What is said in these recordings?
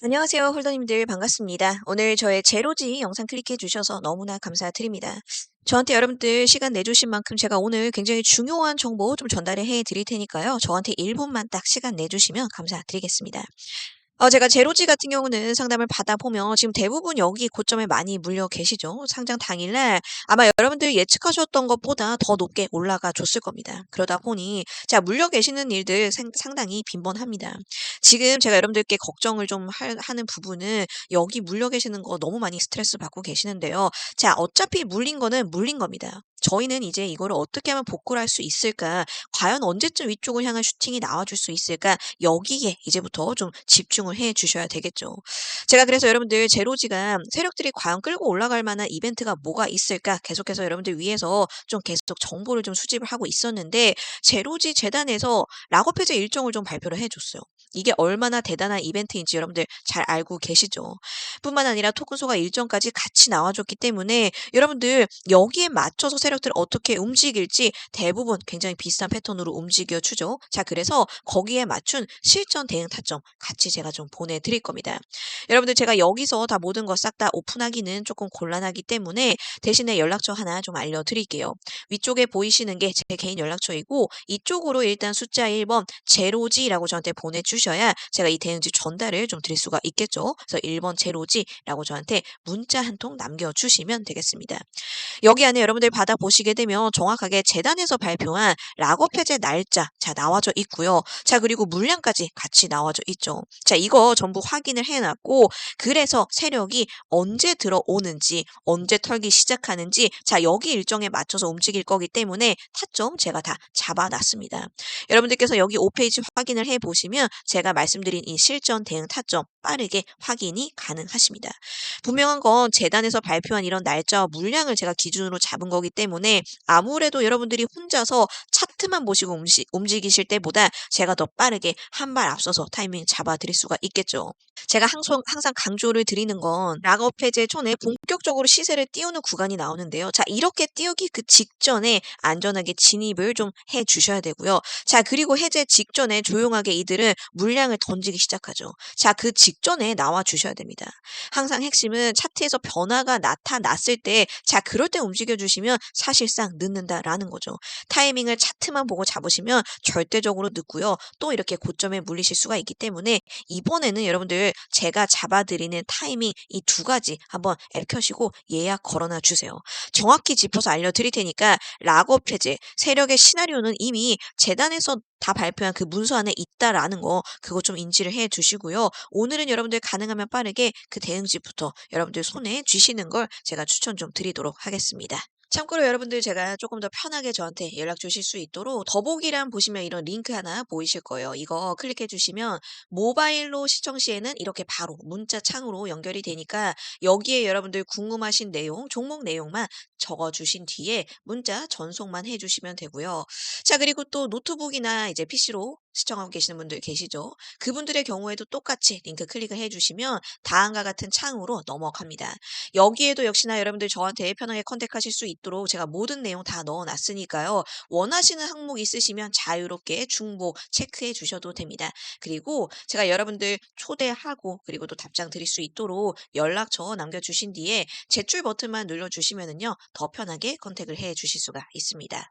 안녕하세요, 홀더님들 반갑습니다. 오늘 저의 제로지 영상 클릭해 주셔서 너무나 감사드립니다. 저한테 여러분들 시간 내주신 만큼 제가 오늘 굉장히 중요한 정보 좀 전달을 해 드릴 테니까요. 저한테 1분만 딱 시간 내주시면 감사드리겠습니다. 어 제가 제로지 같은 경우는 상담을 받아보면 지금 대부분 여기 고점에 많이 물려 계시죠. 상장 당일날 아마 여러분들이 예측하셨던 것보다 더 높게 올라가 줬을 겁니다. 그러다 보니 자 물려 계시는 일들 생 상당히 빈번합니다. 지금 제가 여러분들께 걱정을 좀 할 하는 부분은 여기 물려 계시는 거 너무 많이 스트레스 받고 계시는데요. 자 어차피 물린 거는 물린 겁니다. 저희는 이제 이거를 어떻게 하면 복구를 할 수 있을까? 과연 언제쯤 위쪽을 향한 슈팅이 나와줄 수 있을까? 여기에 이제부터 좀 집중을 해 주셔야 되겠죠. 제가 그래서 여러분들 제로지가 세력들이 과연 끌고 올라갈 만한 이벤트가 뭐가 있을까? 계속해서 여러분들 위해서 좀 계속 정보를 좀 수집을 하고 있었는데 제로지 재단에서 락업 해제 일정을 좀 발표를 해 줬어요. 이게 얼마나 대단한 이벤트인지 여러분들 잘 알고 계시죠. 뿐만 아니라 토큰소가 일정까지 같이 나와줬기 때문에 여러분들 여기에 맞춰서 세력들 어떻게 움직일지 대부분 굉장히 비슷한 패턴으로 움직여 주죠. 자, 그래서 거기에 맞춘 실전 대응 타점 같이 제가 좀 보내드릴 겁니다. 여러분들 제가 여기서 다 모든 거 싹 다 오픈하기는 조금 곤란하기 때문에 대신에 연락처 하나 좀 알려드릴게요. 위쪽에 보이시는 게 제 개인 연락처이고 이쪽으로 일단 숫자 1번 제로지라고 저한테 보내주 셔야 제가 이 대응지 전달을 좀 드릴 수가 있겠죠. 그래서 1번 제로지라고 저한테 문자 한 통 남겨주시면 되겠습니다. 여기 안에 여러분들 받아보시게 되면 정확하게 재단에서 발표한 락업 해제 날짜 자 나와져 있고요. 자 그리고 물량까지 같이 나와져 있죠. 자 이거 전부 확인을 해놨고 그래서 세력이 언제 들어오는지 언제 털기 시작하는지 자 여기 일정에 맞춰서 움직일 거기 때문에 타점 제가 다 잡아놨습니다. 여러분들께서 여기 5페이지 확인을 해보시면 제가 말씀드린 이 실전 대응 타점 빠르게 확인이 가능하십니다. 분명한 건 재단에서 발표한 이런 날짜와 물량을 제가 기준으로 잡은 거기 때문에 아무래도 여러분들이 혼자서 차 트만 보시고 움직, 움직이실 때보다 제가 더 빠르게 한 발 앞서서 타이밍 잡아 드릴 수가 있겠죠. 제가 항상, 항상 강조를 드리는 건 락업 해제 촌에 본격적으로 시세를 띄우는 구간이 나오는데요. 자, 이렇게 띄우기 그 직전에 안전하게 진입을 좀 해 주셔야 되고요. 자, 그리고 해제 직전에 조용하게 이들은 물량을 던지기 시작하죠. 자, 그 직전에 나와 주셔야 됩니다. 항상 핵심은 차트에서 변화가 나타났을 때, 자, 그럴 때 움직여 주시면 사실상 늦는다라는 거죠. 타이밍을 차트 만 보고 잡으시면 절대적으로 늦고요. 또 이렇게 고점에 물리실 수가 있기 때문에 이번에는 여러분들 제가 잡아드리는 타이밍 이 두 가지 한번 앱 켜시고 예약 걸어놔 주세요. 정확히 짚어서 알려드릴 테니까 락업 해제, 세력의 시나리오는 이미 재단에서 다 발표한 그 문서 안에 있다라는 거 그거 좀 인지를 해 주시고요. 오늘은 여러분들 가능하면 빠르게 그 대응지부터 여러분들 손에 쥐시는 걸 제가 추천 좀 드리도록 하겠습니다. 참고로 여러분들 제가 조금 더 편하게 저한테 연락 주실 수 있도록 더보기란 보시면 이런 링크 하나 보이실 거예요. 이거 클릭해 주시면 모바일로 시청 시에는 이렇게 바로 문자 창으로 연결이 되니까 여기에 여러분들 궁금하신 내용, 종목 내용만 적어 주신 뒤에 문자 전송만 해 주시면 되고요. 자, 그리고 또 노트북이나 이제 PC로 시청하고 계시는 분들 계시죠? 그분들의 경우에도 똑같이 링크 클릭을 해 주시면 다음과 같은 창으로 넘어갑니다. 여기에도 역시나 여러분들 저한테 편하게 컨택하실 수 있도록 제가 모든 내용 다 넣어 놨으니까요. 원하시는 항목 있으시면 자유롭게 중복 체크해 주셔도 됩니다. 그리고 제가 여러분들 초대하고 그리고 또 답장 드릴 수 있도록 연락처 남겨 주신 뒤에 제출 버튼만 눌러 주시면은요. 더 편하게 컨택을 해 주실 수가 있습니다.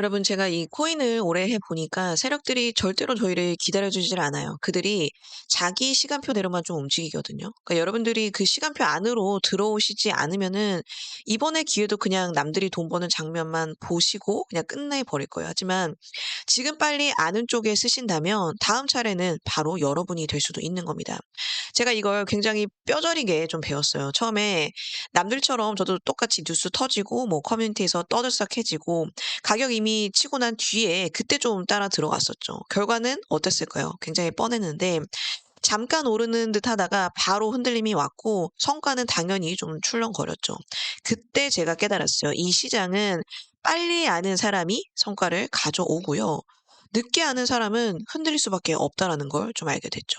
여러분 제가 이 코인을 오래 해 보니까 세력들이 절대로 저희를 기다려 주질 않아요. 그들이 자기 시간표대로만 좀 움직이거든요. 그러니까 여러분들이 그 시간표 안으로 들어오시지 않으면은 이번에 기회도 그냥 남들이 돈 버는 장면만 보시고 그냥 끝내 버릴 거예요. 하지만 지금 빨리 아는 쪽에 쓰신다면 다음 차례는 바로 여러분이 될 수도 있는 겁니다. 제가 이걸 굉장히 뼈저리게 좀 배웠어요. 처음에 남들처럼 저도 똑같이 뉴스 터지고 뭐 커뮤니티에서 떠들썩해지고 가격 이미 치고 난 뒤에 그때 좀 따라 들어갔었죠. 결과는 어땠을까요? 굉장히 뻔했는데 잠깐 오르는 듯 하다가 바로 흔들림이 왔고 성과는 당연히 좀 출렁거렸죠. 그때 제가 깨달았어요. 이 시장은 빨리 아는 사람이 성과를 가져오고요. 늦게 아는 사람은 흔들릴 수밖에 없다라는 걸 좀 알게 됐죠.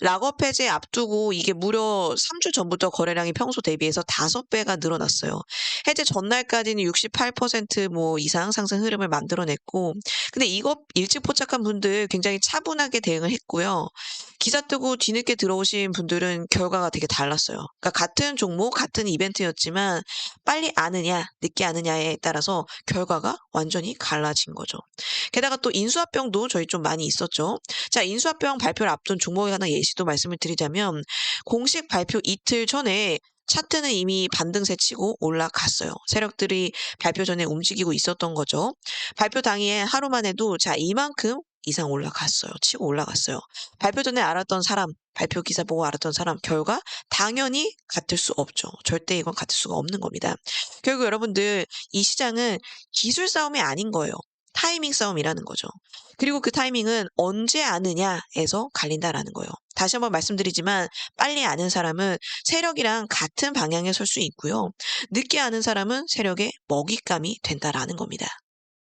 락업 해제 앞두고 이게 무려 3주 전부터 거래량이 평소 대비해서 5배가 늘어났어요. 해제 전날까지는 68%뭐 이상 상승 흐름을 만들어냈고 근데 이거 일찍 포착한 분들 굉장히 차분하게 대응을 했고요. 기사 뜨고 뒤늦게 들어오신 분들은 결과가 되게 달랐어요. 그러니까 같은 종목, 같은 이벤트였지만 빨리 아느냐, 늦게 아느냐에 따라서 결과가 완전히 갈라진 거죠. 게다가 또 인수합병도 저희 좀 많이 있었죠. 자, 인수합병 발표를 앞둔 종목에 관한 예시도 말씀을 드리자면 공식 발표 이틀 전에 차트는 이미 반등세 치고 올라갔어요. 세력들이 발표 전에 움직이고 있었던 거죠. 발표 당일 하루만 해도 자 이만큼 이상 올라갔어요. 치고 올라갔어요. 발표 전에 알았던 사람, 발표 기사 보고 알았던 사람 결과 당연히 같을 수 없죠. 절대 이건 같을 수가 없는 겁니다. 결국 여러분들 이 시장은 기술 싸움이 아닌 거예요. 타이밍 싸움이라는 거죠. 그리고 그 타이밍은 언제 아느냐에서 갈린다라는 거예요. 다시 한번 말씀드리지만 빨리 아는 사람은 세력이랑 같은 방향에 설 수 있고요. 늦게 아는 사람은 세력의 먹잇감이 된다라는 겁니다.